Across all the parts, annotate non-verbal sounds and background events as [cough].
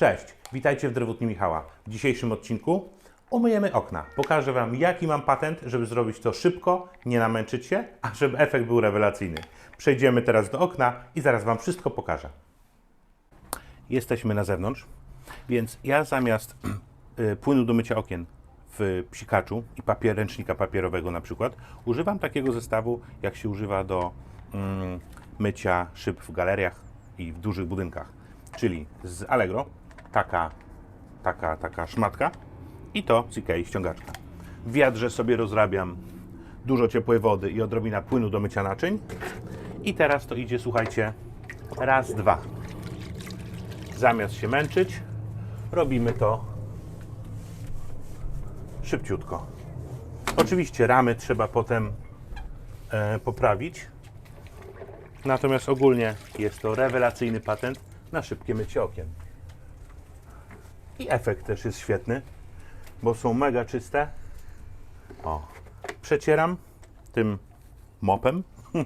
Cześć, witajcie w Drewutni Michała. W dzisiejszym odcinku umyjemy okna. Pokażę Wam, jaki mam patent, żeby zrobić to szybko, nie namęczyć się, a żeby efekt był rewelacyjny. Przejdziemy teraz do okna i zaraz Wam wszystko pokażę. Jesteśmy na zewnątrz, więc ja zamiast [clears throat] y, płynu do mycia okien w psikaczu i papier, ręcznika papierowego na przykład, używam takiego zestawu, jak się używa do mm, mycia szyb w galeriach i w dużych budynkach. Czyli z Allegro taka, taka, taka szmatka i to z Ikei ściągaczka. W wiadrze sobie rozrabiam dużo ciepłej wody i odrobina płynu do mycia naczyń. I teraz to idzie, słuchajcie, raz, dwa. Zamiast się męczyć, robimy to szybciutko. Oczywiście ramy trzeba potem e, poprawić. Natomiast ogólnie jest to rewelacyjny patent na szybkie mycie okien. I efekt też jest świetny, bo są mega czyste. O, przecieram tym mopem. [laughs]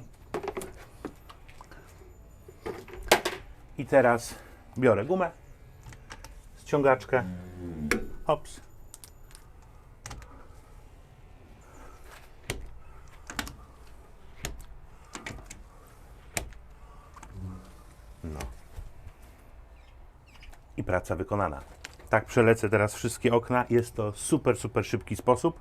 I teraz biorę gumę, ściągaczkę. Hops. No. I praca wykonana. Tak przelecę teraz wszystkie okna. Jest to super, super szybki sposób.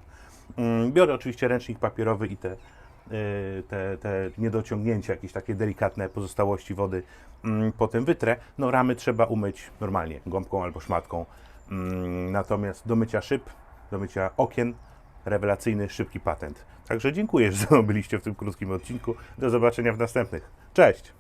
Mm, Biorę oczywiście ręcznik papierowy i te, y, te, te niedociągnięcia, jakieś takie delikatne pozostałości wody mm, potem wytrę. No ramy trzeba umyć normalnie, gąbką albo szmatką. Mm, Natomiast do mycia szyb, do mycia okien, rewelacyjny, szybki patent. Także dziękuję, że [laughs] byliście w tym krótkim odcinku. Do zobaczenia w następnych. Cześć!